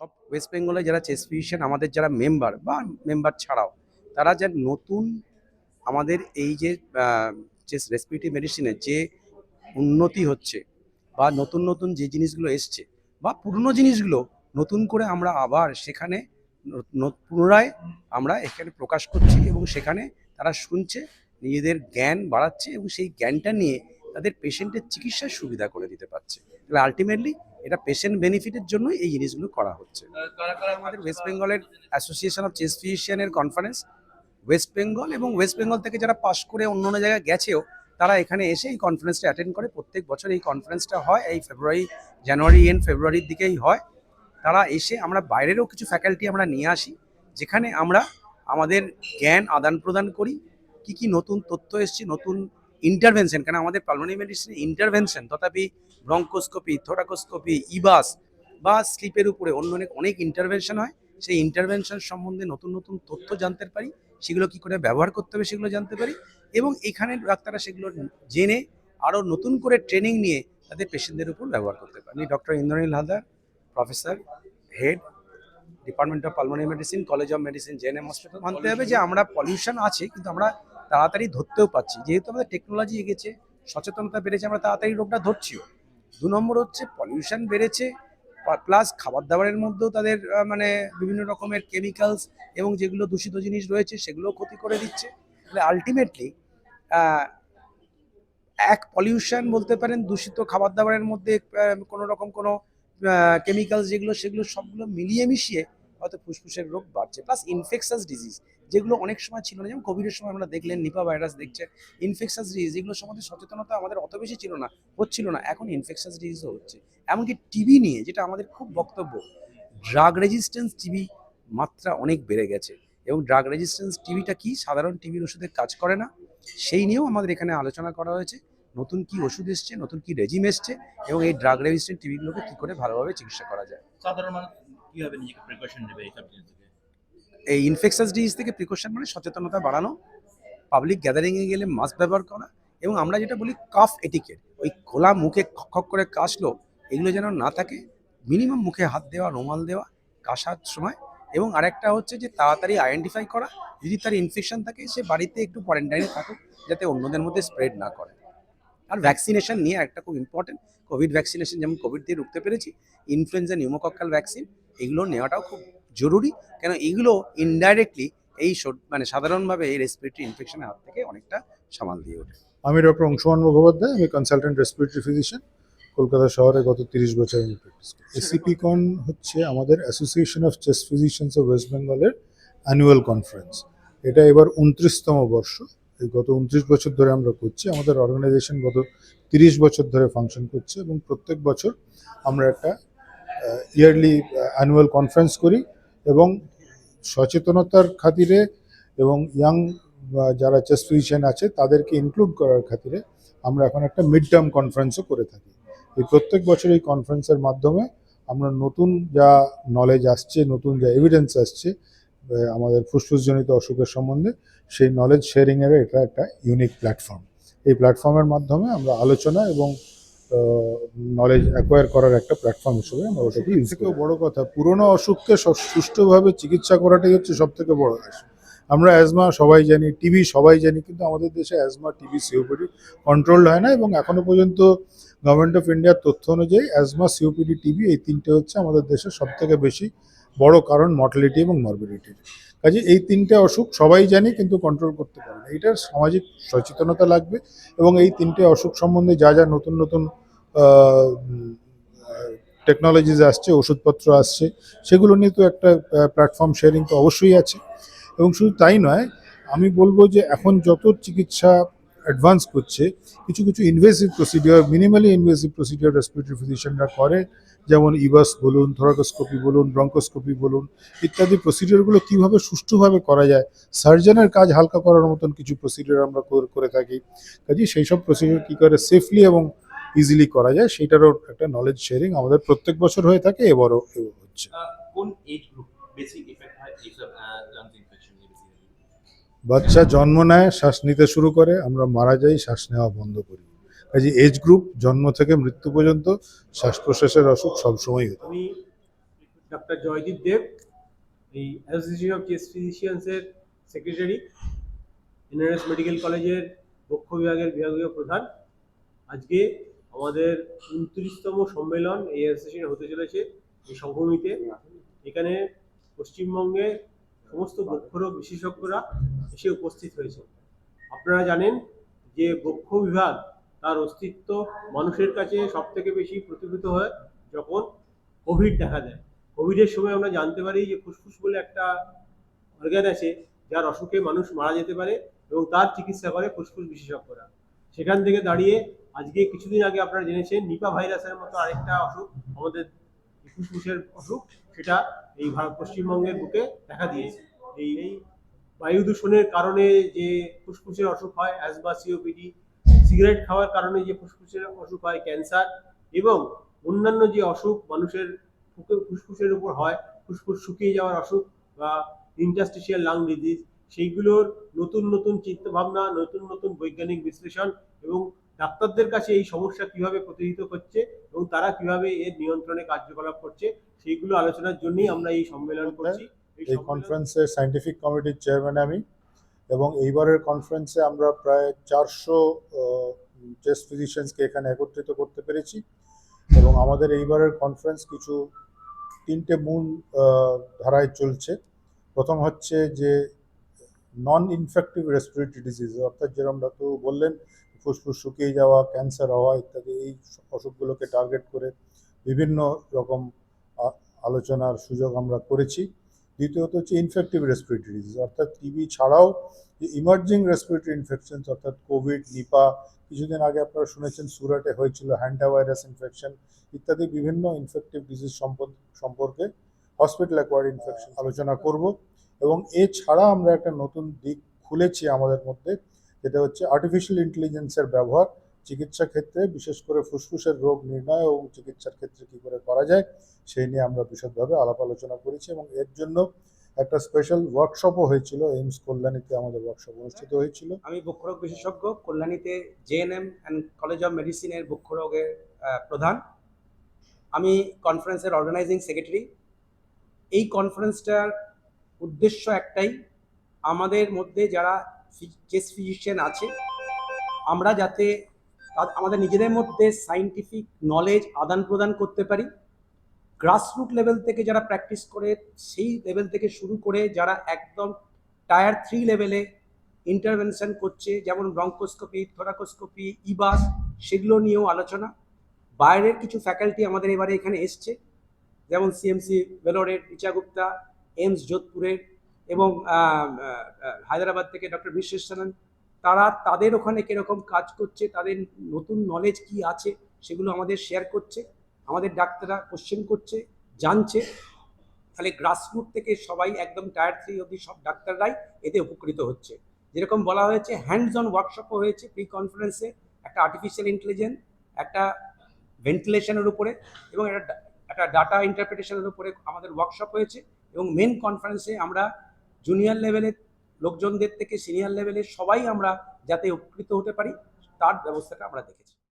সব ওয়েস্ট বেঙ্গলে যারা চেস ফিজিশিয়ান আমাদের যারা মেম্বার বা মেম্বার ছাড়াও, তারা যে নতুন আমাদের এই যে চেস রেসপিরেটরি মেডিসিনের যে উন্নতি হচ্ছে বা নতুন নতুন যে জিনিসগুলো এসছে বা পুরনো জিনিসগুলো নতুন করে আমরা আবার সেখানে পুনরায় আমরা এখানে প্রকাশ করছি এবং সেখানে তারা শুনছে, নিজেদের জ্ঞান বাড়াচ্ছে এবং সেই জ্ঞানটা নিয়ে তাদের পেশেন্টের চিকিৎসার সুবিধা করে দিতে পারছে। তাহলে আলটিমেটলি এটা পেশেন্ট বেনিফিটের জন্যই এই জিনিসগুলো করা হচ্ছে। আমাদের ওয়েস্ট বেঙ্গলের অ্যাসোসিয়েশন অফ চেস ফিজিশিয়ানের কনফারেন্স ওয়েস্ট বেঙ্গল এবং ওয়েস্ট বেঙ্গল থেকে যারা পাশ করে অন্য অন্য জায়গায় গেছেও তারা এখানে এসে এই কনফারেন্সটা অ্যাটেন্ড করে। প্রত্যেক বছর এই কনফারেন্সটা হয় এই ফেব্রুয়ারি জানুয়ারি এন্ড ফেব্রুয়ারির দিকেই হয়। তারা এসে আমরা বাইরেরও কিছু ফ্যাকাল্টি আমরা নিয়ে আসি যেখানে আমরা আমাদের জ্ঞান আদান প্রদান করি। কি কি নতুন তথ্য এসছে নতুন ইন্টারভেনশন কেন আমাদের পালমোনারি মেডিসিনে ইন্টারভেনশন তথাপি ব্রঙ্কোস্কোপি থোরাকোস্কোপি ইবাস বা স্লিপের উপরে অন্য অনেক অনেক ইন্টারভেনশন হয়। সেই ইন্টারভেনশন সম্বন্ধে নতুন নতুন তথ্য জানতে পারি, সেগুলো কি করে ব্যবহার করতে হবে সেগুলো জানতে পারি এবং এখানে ডাক্তাররা সেগুলো জেনে আরও নতুন করে ট্রেনিং নিয়ে তাদের পেশেন্টদের উপর ব্যবহার করতে পারি। Doctor Indranil Haldar professor head department of pulmonary medicine college of medicine JNM hospital মানতে হবে যে আমরা পলিউশন আছে, কিন্তু আমরা তাড়াতাড়ি ধরতেও পাচ্ছি যেহেতু আমাদের টেকনোলজি এগেছে, সচেতনতা বেড়েছে, আমরা তাড়াতাড়ি রোগটা ধরছিও। দু নম্বর হচ্ছে পলিউশন বেড়েছে প্লাস খাবার দাবারের মধ্যেও তাদের মানে বিভিন্ন রকমের কেমিক্যালস এবং যেগুলো দূষিত জিনিস রয়েছে সেগুলো ক্ষতি করে দিচ্ছে। তাহলে আলটিমেটলি এক পলিউশন বলতে পারেন, দূষিত খাবার দাবারের মধ্যে কোনো রকম কোনো কেমিক্যালস যেগুলো, সেগুলো সবগুলো মিলিয়ে মিশিয়ে হয়তো ফুসফুসের রোগ বাড়ছে। প্লাস ইনফেকশাস ডিজিজ যেগুলো অনেক সময় ছিল না। যেমন কোভিডের সময় আমরা দেখলেন, নিপা ভাইরাস দেখছেন ইনফেকশাস ডিজিজ এগুলো সম্বন্ধে সচেতনতা আমাদের অত বেশি ছিল না, হচ্ছিল না, এখন ইনফেকশাস ডিজিজও হচ্ছে। এমনকি টিবি নিয়ে, যেটা আমাদের খুব বক্তব্য ড্রাগ রেজিস্ট্যান্স টিবি মাত্রা অনেক বেড়ে গেছে এবং ড্রাগ রেজিস্ট্যান্স টিবিটা কি? সাধারণ টিবির ওষুধে কাজ করে না। সেই নিয়েও আমাদের এখানে আলোচনা করা হয়েছে, নতুন কি ওষুধ এসছে, নতুন কি রেজিম এসছে এবং এই ড্রাগ রেজিস্ট্যান্ট টিবিগুলোকে কি করে ভালোভাবে চিকিৎসা করা যায়। সাধারণ মানুষ কীভাবে নিজেকে প্রিকশন নেবে জিনিস থেকে? এই ইনফেকশাস ডিজিজ থেকে প্রিকশন মানে সচেতনতা বাড়ানো পাবলিক গ্যাদারিংয়ে গেলে মাস্ক ব্যবহার করা এবং আমরা যেটা বলি কাফ এটিকেট ওই খোলা মুখে খক করে কাশলো, এগুলো যেন না থাকে মিনিমাম মুখে হাত দেওয়া, রুমাল দেওয়া, কাশার সময় এবং আরেকটা হচ্ছে যে তাড়াতাড়ি আইডেন্টিফাই করা, যদি তার ইনফেকশন থাকে, সে বাড়িতে একটু কোয়ারেন্টাইনে থাকুক, যাতে অন্যদের মধ্যে স্প্রেড না করে। আর ভ্যাকসিনেশন নিয়ে একটা খুব ইম্পর্টেন্ট কোভিড ভ্যাকসিনেশন যেমন কোভিড দিয়ে রুখতে পেরেছি ইনফ্লুয়েঞ্জা নিউমোকক্কাল ভ্যাকসিন এগুলো নেওয়াটাও খুব জরুরি কেন এগুলো ইনডাইরেক্টলি এই মানে সাধারণভাবে এই রেসপিরেটরি ইনফেকশনের হাত থেকে অনেকটা সামাল দিয়ে ওঠে। আমি ডক্টর অংশুমান মুখোপাধ্যায় আমি কনসালটেন্ট রেসপিরেটরি ফিজিশিয়ান কলকাতা শহরে গত তিরিশ বছর আমি প্র্যাকটিস করি। এসিপি কন হচ্ছে আমাদের association of chest physicians of West বেঙ্গলের অ্যানুয়াল কনফারেন্স এটা এবার উনত্রিশতম বর্ষ। এই গত উনত্রিশ বছর ধরে আমরা করছি। আমাদের অর্গানাইজেশন গত তিরিশ বছর ধরে ফাংশন করছে এবং প্রত্যেক বছর আমরা একটা ইয়ারলি অ্যানুয়াল কনফারেন্স করি। এবং সচেতনতার খাতিরে এবং ইয়াং যারা চেস্ট ফিজিশিয়ান আছে, তাদেরকে ইনক্লুড করার খাতিরে আমরা এখন একটা মিড টার্ম কনফারেন্সও করে থাকি। এই প্রত্যেক বছর এই কনফারেন্সের মাধ্যমে আমরা নতুন যা নলেজ আসছে, নতুন যা এভিডেন্স আসছে আমাদের ফুসফুসজনিত অসুখের সম্বন্ধে, সেই নলেজ শেয়ারিংয়ের এটা একটা ইউনিক প্ল্যাটফর্ম এই প্ল্যাটফর্মের মাধ্যমে আমরা আলোচনা এবং নলেজ অ্যাকোয়ার করার একটা প্ল্যাটফর্ম হিসেবে আমরা ওটাকে ইউজ থেকেও বড় কথা পুরনো অসুখকে সুষ্ঠুভাবে চিকিৎসা করাটাই হচ্ছে সব থেকে বড় কাজ আমরা অ্যাজমা সবাই জানি টিবি সবাই জানি কিন্তু আমাদের দেশে অ্যাজমা টিবি সিওপিডি কন্ট্রোল হয় না এবং এখনও পর্যন্ত গভর্নমেন্ট অফ ইন্ডিয়ার তথ্য অনুযায়ী অ্যাজমা সিওপিডি টিবি এই তিনটে হচ্ছে আমাদের দেশের সব থেকে বেশি বড় কারণ মর্টালিটি এবং মরবিডিটির কাজে এই তিনটে অসুখ সবাই জানি কিন্তু কন্ট্রোল করতে পারে না। এইটার সামাজিক সচেতনতা লাগবে এবং এই তিনটে অসুখ সম্বন্ধে যা যা নতুন নতুন টেকনোলজিস আসছে, ওষুধপত্র আসছে, সেগুলো নিয়ে তো একটা প্ল্যাটফর্ম শেয়ারিং তো অবশ্যই আছে। এবং শুধু তাই নয়, আমি বলব যে এখন যত চিকিৎসা অ্যাডভান্স করছে, কিছু কিছু invasive procedure minimally invasive procedure respiratory ফিজিশিয়ানরা করে যেমন ইবাস বলুন থোরাকোস্কোপি বলুন ব্রঙ্কোস্কোপি বলুন ইত্যাদি প্রসিডিওরগুলো কীভাবে সুষ্ঠুভাবে করা যায়? সার্জনের কাজ হালকা করার মতন কিছু প্রসিডিওর আমরা করে থাকি। কাজে সেই সব প্রসিডিওর কী করে? সেফলি এবং ইজিলি করা যায় সেটারও একটা নলেজ শেয়ারিং আমাদের প্রত্যেক বছর হয়ে থাকে এবারও হচ্ছে। কোন এজ গ্রুপ বেশি এফেক্ট হয় এইসব লাংস ইনফেকশন বাচ্চা জন্ম নেয় শ্বাস নিতে শুরু করে আমরা মারা যাই শ্বাস নেওয়া বন্ধ করি। কাজে এজ গ্রুপ জন্ম থেকে মৃত্যু পর্যন্ত শ্বাস প্রশ্বাসের অসুখ সবসময় হতে। আমি ডাক্তার জয়দীপ দেব, এই অ্যাসোসিয়েশন অফ চেস্ট ফিজিশিয়ানসের সেক্রেটারি এনআরএস মেডিকেল কলেজের বক্ষ বিভাগের বিভাগীয় প্রধান। আজকে আমাদের উনত্রিশতম সম্মেলন এই অ্যাসোসিয়েশনে হতে চলেছে এই সংঘমিতে এখানে পশ্চিমবঙ্গের সমস্ত বক্ষরোগ বিশেষজ্ঞরা এসে উপস্থিত হয়েছে। আপনারা জানেন যে বক্ষ বিভাগ তার অস্তিত্ব মানুষের কাছে সব থেকে বেশি প্রতিভূত হয় যখন কোভিড দেখা দেয়। কোভিডের সময় আমরা জানতে পারি যে ফুসফুস বলে একটা অর্গান আছে, যার অসুখে মানুষ মারা যেতে পারে এবং তার চিকিৎসা করে ফুসফুস বিশেষজ্ঞরা। সেখান থেকে দাঁড়িয়ে আজকে কিছুদিন আগে আপনারা জেনেছেন, নিপা ভাইরাসের মতো আরেকটা অসুখ, আমাদের ফুসফুসের অসুখ, সেটা এই ভারত পশ্চিমবঙ্গের বুকে দেখা দিয়েছে। এই এই বায়ু দূষণের কারণে যে ফুসফুসের অসুখ হয় অ্যাজমা সিওপিডি সিগারেট খাওয়ার কারণে যে ফুসফুসের অসুখ হয় ক্যান্সার এবং অন্যান্য যে অসুখ মানুষের ফুসফুসের উপর হয় ফুসফুস শুকিয়ে যাওয়ার অসুখ বা ইন্টাস্টিশিয়াল লাং ডিজিজ সেইগুলোর নতুন নতুন চিন্তাভাবনা নতুন নতুন বৈজ্ঞানিক বিশ্লেষণ এবং ডাক্তারদের কাছে এই সমস্যা কীভাবে প্রতিহিত করছে এবং তারা কীভাবে এর নিয়ন্ত্রণে কার্যকলাপ করছে সেইগুলো আলোচনার জন্যই আমরা এই সম্মেলন করছি। এই কনফারেন্সের সায়েন্টিফিক কমিটির চেয়ারম্যান আমি। এবং এইবারের কনফারেন্সে আমরা প্রায় চারশো চেস্ট ফিজিশিয়ানসকে এখানে একত্রিত করতে পেরেছি এবং আমাদের এইবারের কনফারেন্স কিছু তিনটে মূল ধারায় চলছে। প্রথম হচ্ছে যে নন ইনফেক্টিভ রেসপিরেটরি ডিজিজ অর্থাৎ যেরকম ডাক্তারবাবু বললেন, ফুসফুস শুকিয়ে যাওয়া ক্যান্সার হওয়া ইত্যাদি, এই অসুখগুলোকে টার্গেট করে বিভিন্ন রকম আলোচনার সুযোগ আমরা করেছি। দ্বিতীয়ত হচ্ছে ইনফেক্টিভ রেসপিরেটরি ডিজিজ অর্থাৎ টিবি ছাড়াও যে ইমার্জিং রেসপিরেটরি ইনফেকশনস অর্থাৎ কোভিড নিপা কিছুদিন আগে আপনারা শুনেছেন সুরাটে হয়েছিল হ্যান্ডা ভাইরাস ইনফেকশন ইত্যাদি বিভিন্ন ইনফেক্টিভ ডিজিজ সম্পর্কে হসপিটাল অ্যাকোয়ার্ড ইনফেকশন আলোচনা করব। এবং এছাড়া আমরা একটা নতুন দিক খুলেছি আমাদের মধ্যে, যেটা হচ্ছে আর্টিফিশিয়াল ইন্টেলিজেন্সের ব্যবহার। চিকিৎসা ক্ষেত্রে, বিশেষ করে ফুসফুসের রোগ নির্ণয় এবং চিকিৎসার ক্ষেত্রে কী করে করা যায়, সেই নিয়ে আমরা বিশদভাবে আলাপ আলোচনা করেছি এবং এর জন্য একটা স্পেশাল ওয়ার্কশপও হয়েছিল, এইমস কল্যাণীতে আমাদের ওয়ার্কশপ অনুষ্ঠিত হয়েছিল। আমি বক্ষরোগ বিশেষজ্ঞ, কল্যাণীতে জেএনএম অ্যান্ড কলেজ অফ মেডিসিনের বক্ষরোগের প্রধান। আমি কনফারেন্সের অর্গানাইজিং সেক্রেটারি এই কনফারেন্সটার উদ্দেশ্য একটাই, আমাদের মধ্যে যারা চেস্ট ফিজিশিয়ান আছে, আমরা যাতে আমাদের নিজেদের মধ্যে সাইন্টিফিক নলেজ আদান প্রদান করতে পারি। গ্রাসরুট লেভেল থেকে যারা প্র্যাকটিস করে, সেই লেভেল থেকে শুরু করে যারা একদম টায়ার থ্রি লেভেলে ইন্টারভেনশন করছে, যেমন ব্রঙ্কোস্কোপি থোরাকোস্কোপি ইবাস সেগুলো নিয়েও আলোচনা। বাইরের কিছু ফ্যাকাল্টি আমাদের এবারে এখানে এসছে, যেমন সিএমসি ভেলোরের রিচা গুপ্তা এমস যোধপুরের এবং হায়দ্রাবাদ থেকে ডক্টর বিশ্বেশ্বরন তারা তাদের ওখানে কীরকম কাজ করছে, তাদের নতুন নলেজ কি আছে, সেগুলো আমাদের শেয়ার করছে, আমাদের ডাক্তাররা কোশ্চেন করছে, জানছে। তাহলে গ্রাসরুট থেকে সবাই একদম টায়ার থ্রি অবধি সব ডাক্তাররাই এতে উপকৃত হচ্ছে। যেরকম বলা হয়েছে হ্যান্ডস অন ওয়ার্কশপও হয়েছে প্রি কনফারেন্সে একটা আর্টিফিশিয়াল ইন্টেলিজেন্স একটা ভেন্টিলেশনের উপরে এবং একটা একটা ডাটা ইন্টারপ্রিটেশনের উপরে আমাদের ওয়ার্কশপ হয়েছে এবং মেন কনফারেন্সে আমরা জুনিয়র লেভেলের লোকজনদের থেকে সিনিয়র লেভেলে সবাই আমরা যাতে উপকৃত হতে পারি তার ব্যবস্থাটা আমরা দেখেছি।